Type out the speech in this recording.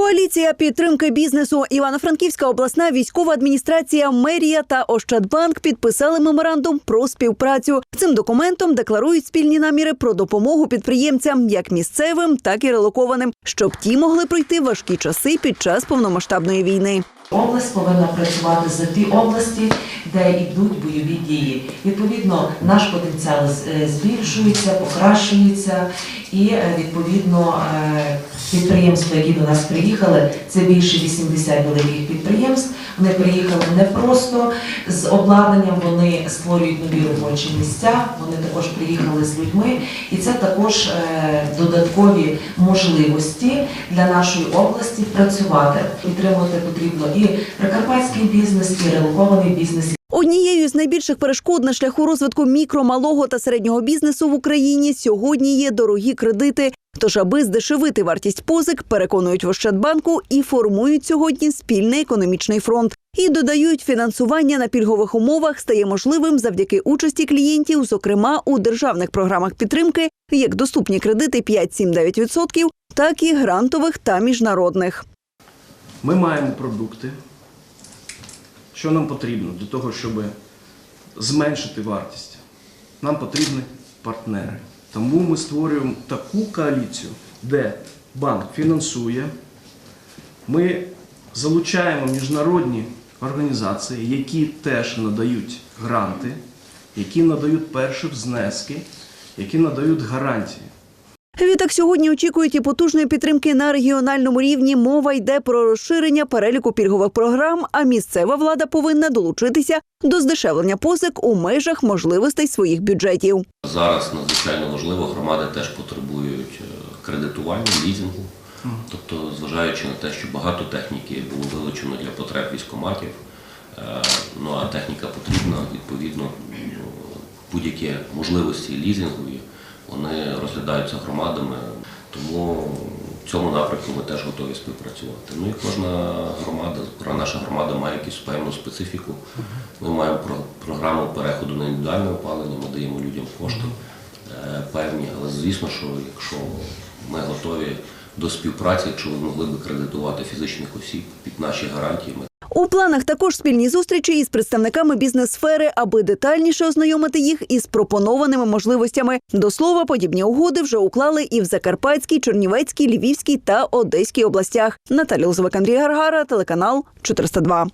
Коаліція підтримки бізнесу Івано-Франківська обласна військова адміністрація, мерія та Ощадбанк підписали меморандум про співпрацю. Цим документом декларують спільні наміри про допомогу підприємцям, як місцевим, так і релокованим, щоб ті могли пройти важкі часи під час повномасштабної війни. Область повинна працювати за ті області, де йдуть бойові дії. Відповідно, наш потенціал е, збільшується, покращується, і е, відповідно е, підприємства, які до нас приїхали, це більше 80 великих підприємств. Вони приїхали не просто з обладнанням, вони створюють нові робочі місця. Вони також приїхали з людьми, і це також додаткові можливості для нашої області працювати. Підтримувати потрібно і прикарпатський бізнес, і релокований бізнес, Однією з найбільших перешкод на шляху розвитку мікро, малого та середнього бізнесу в Україні сьогодні є дорогі кредити. Тож, аби здешевити вартість позик, переконують в Ощадбанку і формують сьогодні спільний економічний фронт. І додають, фінансування на пільгових умовах стає можливим завдяки участі клієнтів, зокрема у державних програмах підтримки, як доступні кредити 5-7-9%, так і грантових та міжнародних. Ми маємо продукти. Що нам потрібно для того, щоб зменшити вартість? Нам потрібні партнери. Тому ми створюємо таку коаліцію, де банк фінансує, ми залучаємо міжнародні організації, які теж надають гранти, які надають перші внески, які надають гарантії. Відтак сьогодні очікують і потужної підтримки на регіональному рівні. Мова йде про розширення переліку пільгових програм. А місцева влада повинна долучитися до здешевлення позик у межах можливостей своїх бюджетів. Зараз надзвичайно важливо, громади теж потребують е, кредитування, лізингу. Тобто, зважаючи на те, що багато техніки було вилучено для потреб військоматів, е, ну а техніка потрібна, відповідно, ну, будь-які можливості лізингові, вони розглядаються громадами. Тому в цьому напрямку ми теж готові співпрацювати. Ну і кожна громада, наша громада має якусь певну специфіку. Ми маємо про- програму переходу на індивідуальне опалення, ми даємо людям кошти е, певні, але звісно, що якщо ми готові до співпраці, якщо ви могли би кредитувати фізичних осіб під наші гарантії, ми У планах також спільні зустрічі із представниками бізнес-сфери, аби детальніше ознайомити їх із пропонованими можливостями. До слова, подібні угоди вже уклали і в Закарпатській, Чернівецькій, Львівській та Одеській областях. Наталя Лозовик, Андрій Гаргара, телеканал 402.